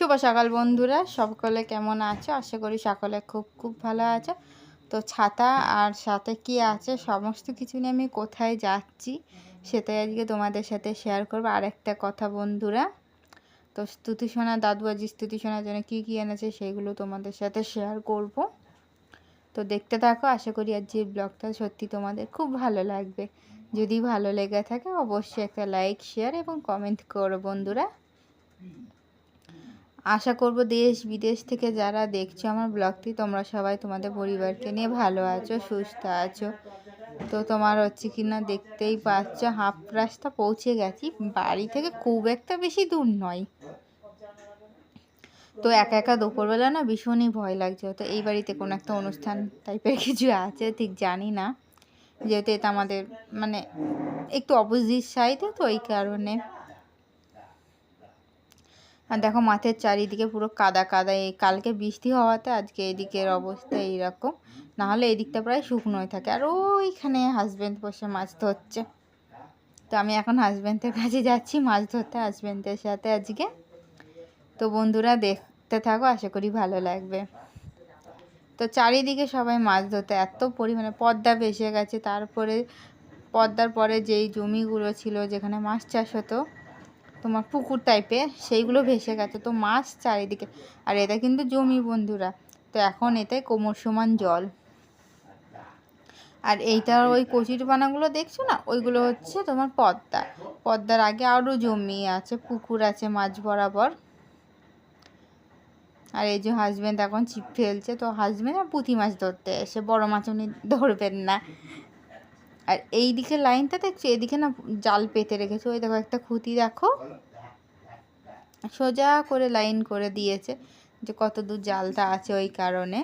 শুভ সকাল বন্ধুরা, সকলে কেমন আছো? আশা করি সকলে খুব খুব ভালো আছো। তো ছাতা আর সাথে কি আছে? সমস্ত কিছু নিয়ে আমি কোথায় যাচ্ছি সেটাই আজকে তোমাদের সাথে শেয়ার করব। আর একটা কথা বন্ধুরা, তো স্তুতি সোনা, দাদু আজি স্তুতি সোনার জন্য কী কী এনেছে সেগুলো তোমাদের সাথে শেয়ার করব। তো দেখতে থাকো, আশা করি আজ যে ব্লগটা সত্যি তোমাদের খুব ভালো লাগবে। যদি ভালো লেগে থাকে অবশ্যই একটা লাইক শেয়ার এবং কমেন্ট করো বন্ধুরা। আশা করব দেশ বিদেশ থেকে যারা দেখছ আমার ব্লগটি, তোমরা সবাই তোমাদের পরিবারকে নিয়ে ভালো আছো, সুস্থ আছো। তো তোমার হচ্ছে কি না দেখতেই পাচ্ছ, হাফ রাস্তা পৌঁছে গেছি। বাড়ি থেকে খুব একটা বেশি দূর নয়। তো একা একা দুপুরবেলা না ভীষণই ভয় লাগছে। তো এই বাড়িতে কোনো একটা অনুষ্ঠান টাইপের কিছু আছে, ঠিক জানি না। যেহেতু এটা আমাদের মানে একটু অপোজিট সাইডে তো এই কারণে। আর দেখো মাঠের চারিদিকে পুরো কাদা কাদা। এই কালকে বৃষ্টি হওয়াতে আজকে এদিকের অবস্থা এইরকম। নাহলে এদিকটা প্রায় শুকনোই থাকে। আর ওইখানে হাজব্যান্ড বসে মাছ ধরছে। তো আমি এখন হাজব্যান্ডের কাছে যাচ্ছি, মাছ ধরতে হাজব্যান্ডের সাথে আজকে। তো বন্ধুরা দেখতে থাকো, আশা করি ভালো লাগবে। তো চারিদিকে সবাই মাছ ধরতে এত পরিমাণে পদ্মা ভেসে গেছে। তারপরে, পদ্মার পরে যেই জমিগুলো ছিল যেখানে মাছ চাষ হতো তোমার পুকুর টাইপের সেইগুলো ভেসে গেছে। তো মাছ চারিদিকে, আর এটা কিন্তু জমি বন্ধুরা। তো এখন এতে কোমর সমান জল। আর এইটার ওই কচুরি পানাগুলো দেখছ না? ওইগুলো হচ্ছে তোমার পদ্মা। পদ্মার আগে আরও জমি আছে, পুকুর আছে মাছ বরাবর। আর এই যে হাজব্যান্ড এখন ছিপ ফেলছে, তো হাজব্যান্ড আর পুঁতি মাছ ধরতে এসে, বড় মাছ উনি ধরবেন না। আর এই দিকে লাইনটা দেখছ? এদিকে না জাল পেতে রেখেছে। ওই দেখো, একটা খুঁতি দেখো। সোজা করে লাইন করে দিয়েছে যে কত দূর জালটা আছে ওই কারণে।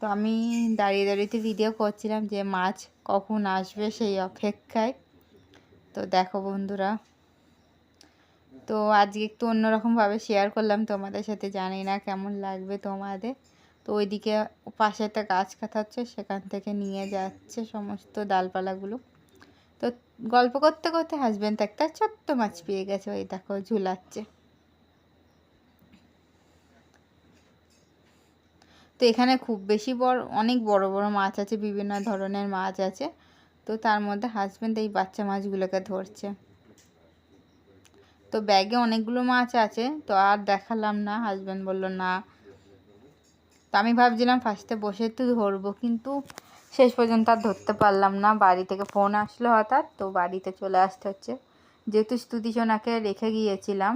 তো আমি দাঁড়িয়ে দাঁড়িয়ে ভিডিও করছিলাম যে মাছ কখন আসবে সেই অপেক্ষায়। তো দেখো বন্ধুরা। তো আজকে একটু অন্যরকমভাবে শেয়ার করলাম। তোমাদের সাথে জানি না কেমন লাগবে তোমাদের। তো ওইদিকে পাশে একটা গাছ কাটা হচ্ছে সেখান থেকে নিয়ে যাচ্ছে সমস্ত ডালপালাগুলো। তো গল্প করতে করতে হাজব্যান্ড একটা ছোট্ট মাছ পেয়ে গেছে, ওই দেখো ঝুলাচ্ছে। তো এখানে খুব বেশি বড়, অনেক বড় বড় মাছ আছে, বিভিন্ন ধরনের মাছ আছে। তো তার মধ্যে হাজব্যান্ড এই বাচ্চা মাছগুলোকে ধরছে। তো ব্যাগে অনেকগুলো মাছ আছে, তো আর দেখালাম না হাজব্যান্ড বলল, না তো আমি ভাবছিলাম ফার্স্টে বসে একটু ধরবো, কিন্তু শেষ পর্যন্ত আর ধরতে পারলাম না। বাড়ি থেকে ফোন আসলো হঠাৎ, তো বাড়িতে চলে আসতে হচ্ছে। যেহেতু স্তুতিজনাকে রেখে গিয়েছিলাম।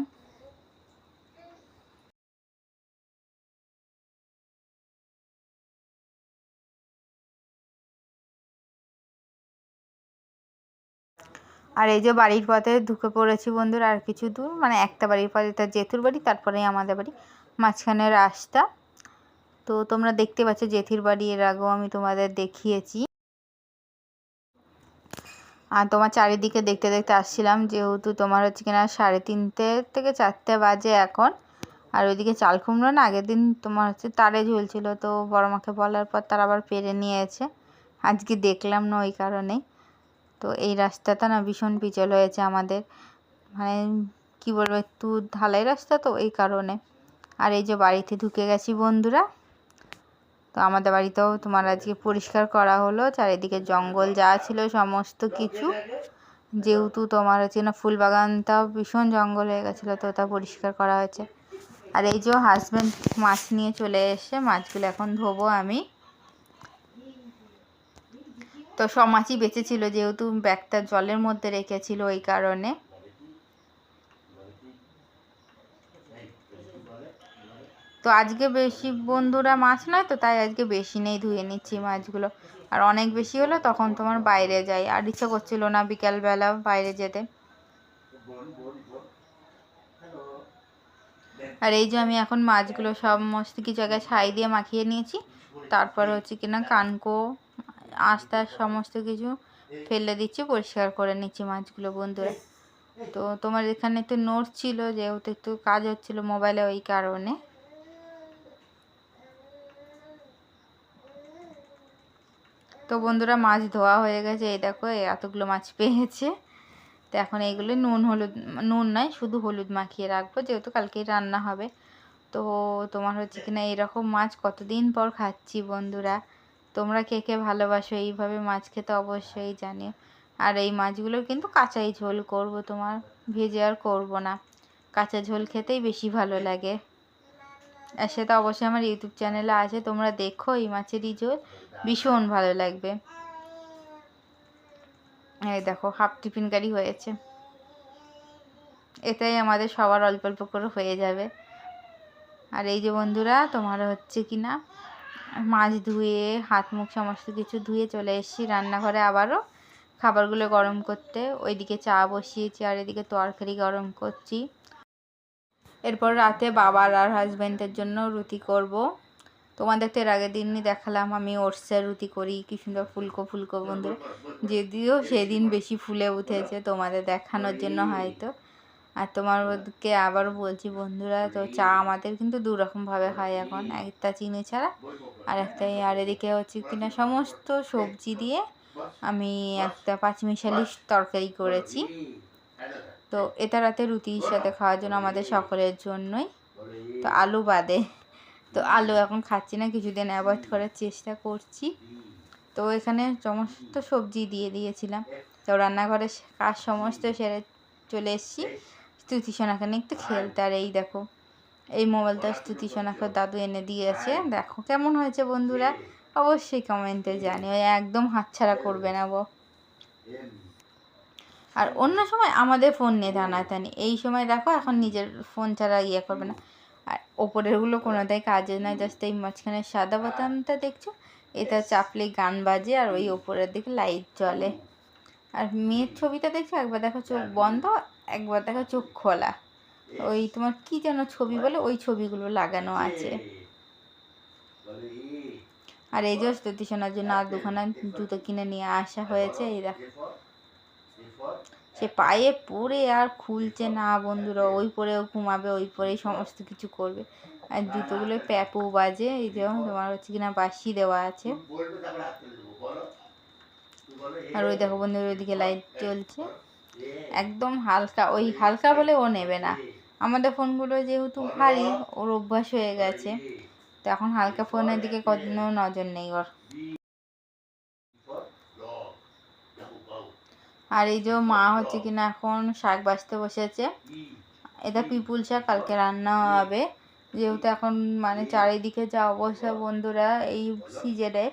আর এই যে বাড়ির পথে ঢুকে পড়েছি বন্ধুরা, আর কিছু দূর মানে একটা বাড়ির পথে তার জেঠুর বাড়ি, তারপরেই আমাদের বাড়ি। মাঝখানে রাস্তা। তো তোমরা দেখতে পাচ্ছ জেঠির বাড়ি, এর আগেও আমি তোমাদের দেখিয়েছি। আর তোমার চারিদিকে দেখতে দেখতে আসছিলাম, যেহেতু তোমার হচ্ছে কিনা সাড়ে তিনটে থেকে চারটে বাজে এখন। আর ওইদিকে চাল কুমড়ো না, আগের দিন তোমার হচ্ছে তারে ঝুলছিল, তো বড় মাকে বলার পর তারা আবার পেরে নিয়েছে। আজকে দেখলাম না ওই কারণেই তো এই রাস্তাটা না ভীষণ পিচল হয়েছে আমাদের। মানে কী বলব, একটু ঢালাই রাস্তা তো এই কারণে। আর এই যে বাড়িতে ঢুকে গেছি বন্ধুরা তো আমাদের বাড়িতেও তোমার আজকে পরিষ্কার করা হলো। চারিদিকে জঙ্গল যা ছিল সমস্ত কিছু। যেহেতু তোমার হচ্ছে না ফুল বাগানটাও ভীষণ জঙ্গল হয়ে গেছিল, তো তা পরিষ্কার করা হয়েছে। আর এই যে হাজব্যান্ড মাছ নিয়ে চলে এসে মাছগুলো এখন ধোবো আমি। তো সব মাছই বেঁচে ছিল যেহেতু ব্যাগটা জলের মধ্যে রেখেছিল ওই কারণে। তো আজকে বেশি বন্ধুরা মাছ নয় তো, তাই আজকে বেশি নেই ধুয়ে নিচ্ছি মাছগুলো। আর অনেক বেশি হলে তখন তোমার বাইরে যাই। আর ইচ্ছা করছিল না বিকালবেলা বাইরে যেতে। আর এই যে আমি এখন মাছগুলো সব সমস্ত কিছু জায়গায় ছাই দিয়ে মাখিয়ে নিয়েছি। তারপর হচ্ছে কিনা কানকো, আস্তা, সমস্ত কিছু ফেলে দিচ্ছি, পরিষ্কার করে নিচ্ছি মাছগুলো বন্ধুরা। তো তোমার এখানে একটু নোট ছিল, যেহেতু একটু কাজ হচ্ছিল মোবাইলে ওই কারণে। তো বন্ধুরা মাছ ধোয়া হয়ে গেছে, এই দেখো এতগুলো মাছ পেয়েছে। তো এখন এইগুলো নুন, হলুদ, নুন নয় শুধু হলুদ মাখিয়ে রাখব, যেহেতু কালকেই রান্না হবে। তো তোমার হচ্ছে কিনা এরকম মাছ কতদিন পর খাচ্ছি বন্ধুরা? তোমরা কে কে ভালোবাসো, এইভাবে মাছ খেতে অবশ্যই জানিও। আর এই মাছগুলো কিন্তু কাঁচাই ঝোল করব তোমার, ভেজে আর করব না। কাঁচা ঝোল খেতেই বেশি ভালো লাগে। আর সেটা অবশ্যই আমার ইউটিউব চ্যানেলে আছে, তোমরা দেখো এই মাছেরই ঝোল ভীষণ ভালো লাগবে। এই দেখো, হাফ টিফিন কারি হয়েছে। এটাই আমাদের সবার অল্প অল্প করে হয়ে যাবে। আর এই যে বন্ধুরা, তোমার হচ্ছে কি না, মাছ ধুয়ে, হাত মুখ সমস্ত কিছু ধুয়ে চলে এসেছি রান্নাঘরে আবারও। খাবারগুলো গরম করতে, ওইদিকে চা বসিয়েছি আর এদিকে তরকারি গরম করছি। এরপর রাতে বাবার আর হাজব্যান্ডের জন্য রুটি করব। তোমাদের তো এর আগের দিনই দেখালাম, আমি ওটসের রুটি করি, কি সুন্দর ফুলকো ফুলকো বন্ধু। যদিও সেদিন বেশি ফুলে উঠেছে তোমাদের দেখানোর জন্য হয়তো। আর তোমার ওদেরকে আবারও বলছি বন্ধুরা, তো চা আমাদের কিন্তু দু রকমভাবে হয় এখন, একটা চিনি ছাড়া আর একটা আর এদিকে হচ্ছে কিনা সমস্ত সবজি দিয়ে আমি একটা পাঁচমিশালি তরকারি করেছি। তো এটা রাতে রুটির সাথে খাওয়ার জন্য আমাদের সকলের জন্যই। তো আলু বাদে। তো আলু এখন খাচ্ছি না, কিছুদিন অ্যাভয়েড করার চেষ্টা করছি। তো এখানে সমস্ত সবজি দিয়ে দিয়েছিলাম। তো রান্নাঘরে কাজ সমস্ত সেরে চলে এসেছি। স্তুতি সোনাকে নিয়ে একটু খেলতে। আর এই দেখো, এই মোবাইলটা স্তুতি সোনাকে দাদু এনে দিয়েছে। দেখো কেমন হয়েছে বন্ধুরা, অবশ্যই কমেন্টে জানিও। একদম হাতছাড়া করবে না গো আর অন্য সময় আমাদের ফোন নিয়ে টানাটানি এই সময় দেখো এখন নিজের ফোন ছাড়া ইয়ে করবে না। আর ওপরেরগুলো কোনোটাই কাজে নয় জাস্ট এই মাঝখানে সাদা বোতামটা দেখছ? এটা চাপলে গান বাজে আর ওই ওপরের দিকে লাইট জ্বলে। আর মেয়ের ছবিটা দেখছ? একবার দেখো চোখ বন্ধ একবার দেখো চোখ খোলা। ওই তোমার কি যেন ছবি বলে ওই ছবিগুলো লাগানো আছে। আর এই যে শোনার জন্য আর দুখানা জুতো কিনে নিয়ে আসা হয়েছে এই দেখো। সে পায়ে পরে আর খুলছে না বন্ধুরা, ওই পরেও ঘুমাবে, ওই পরেই সমস্ত কিছু করবে। আর জুতোগুলো প্যাপও বাজে, এই যে তোমার হচ্ছে কিনা বাসি দেওয়া আছে। আর ওই দেখো বন্ধুরা, ওইদিকে লাইট জ্বলছে। একদম হালকা, ওই হালকা বলে ও নেবে না। আমাদের ফোনগুলো যেহেতু ভারী, ওর অভ্যাস হয়ে গেছে। তো এখন হালকা ফোনের দিকে কোনো নজর নেই ওর। আর এই যে মা হচ্ছে কিনা এখন শাক বাছতে বসেছে। এটা পিপুল শাক, কালকে রান্না হবে। যেহেতু এখন মানে চারিদিকে যা অবস্থা বন্ধুরা, এই সিজনে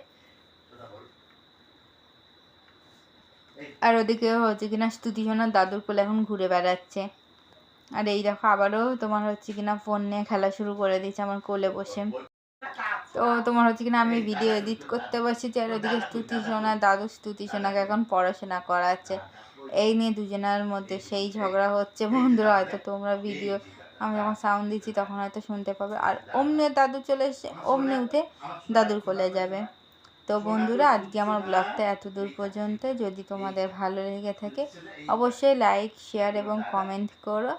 আর ওদিকে হচ্ছে কিনা স্তুতিজনার দাদুর কোলে এখন ঘুরে বেড়াচ্ছে। আর এই দেখো, আবারও তোমার হচ্ছে কিনা ফোন নিয়ে খেলা শুরু করে দিয়েছে আমার কোলে বসে। তো তোমার হচ্ছে কিনা আমি ভিডিও এডিট করতে বসেছি, আর ওদিকে স্তুতি সোনা, দাদু স্তুতি সোনাকে এখন পড়াশোনা করাচ্ছে। এই নিয়ে দুজনের মধ্যে সেই ঝগড়া হচ্ছে। বন্ধুরা, হয়তো তোমরা ভিডিও আমি যখন সাউন্ড দিচ্ছি তখন হয়তো শুনতে পাবে। আর অমনে দাদু চলে এসে অমনে উঠে দাদুর কোলে যাবে। তো বন্ধুরা, আজকে আমার ব্লগটা এত দূর পর্যন্ত। যদি তোমাদের ভালো লেগে থাকে, অবশ্যই লাইক শেয়ার এবং কমেন্ট করো।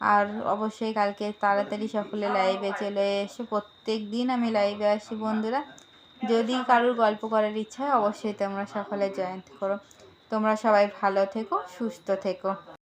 আর অবশ্যই কালকে তাড়াতাড়ি সকলে লাইভে চলে এসে। প্রত্যেক দিন আমি লাইভে আসি, বন্ধুরা। যদি কারোর গল্প করার ইচ্ছা হয়, অবশ্যই তোমরা সকলে জয়েন করো। তোমরা সবাই ভালো থেকো, সুস্থ থেকো।